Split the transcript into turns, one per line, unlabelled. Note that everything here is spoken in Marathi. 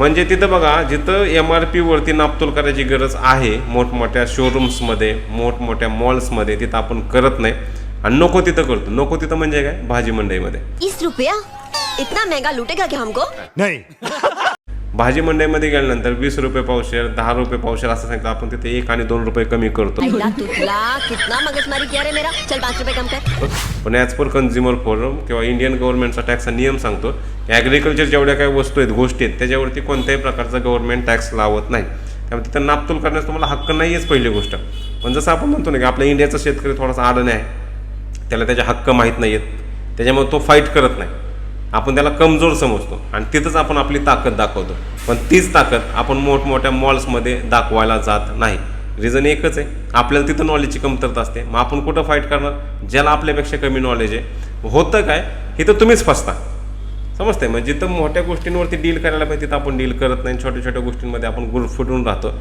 म्हणजे तिथं बघा जिथं एम आर पीवरती नापतोल करायची गरज आहे मोठमोठ्या शोरूम्समध्ये मोठमोठ्या मॉल्समध्ये तिथं आपण करत नाही. आणि नको तिथं करतो. नको तिथं म्हणजे काय? भाजी मंडईमध्ये.
तीस रुपया? इतना महंगा लूटेगा क्या हमको?
भाजी मंडईमध्ये गेल्यानंतर वीस रुपये पावशेर दहा रुपये पावशेर असं सांगितलं. आपण तिथे एक आणि दोन रुपये कमी करतो.
अल्लाह तुतला कितना मगजमारी किया रे मेरा? चल पाँच रुपए कम कर.
पण ॲज पर कन्झ्युमर फोरम किंवा इंडियन गव्हर्नमेंटचा टॅक्सचा नियम सांगतो की ॲग्रिकल्चर जेवढ्या काही वस्तू आहेत गोष्टी आहेत त्याच्यावरती कोणत्याही प्रकारचा गव्हर्नमेंट टॅक्स लावत नाही. त्यामुळे तिथं नापतोल करण्यास तुम्हाला हक्क नाही आहेच पहिली गोष्ट. पण जसं आपण म्हणतो ना की आपल्या इंडियाचा शेतकरी थोडासा आडणे आहे त्याला त्याचे हक्क माहीत नाही आहेत त्याच्यामुळे तो फाईट करत नाही. आपण त्याला कमजोर समजतो आणि तिथंच आपण आपली ताकद दाखवतो. पण तीच ताकद आपण मोठमोठ्या मॉल्समध्ये दाखवायला जात नाही. रिझन एकच आहे आपल्याला तिथं नॉलेजची कमतरता असते. मग आपण कुठं फाईट करणार? ज्याला आपल्यापेक्षा कमी नॉलेज आहे. होतं काय? इथं तुम्हीच फसता. समजते म्हणजे जिथं मोठ्या गोष्टींवरती डील करायला पाहिजे तिथं आपण डील करत नाही. छोट्या छोट्या गोष्टींमध्ये आपण गुरफुटून राहतो.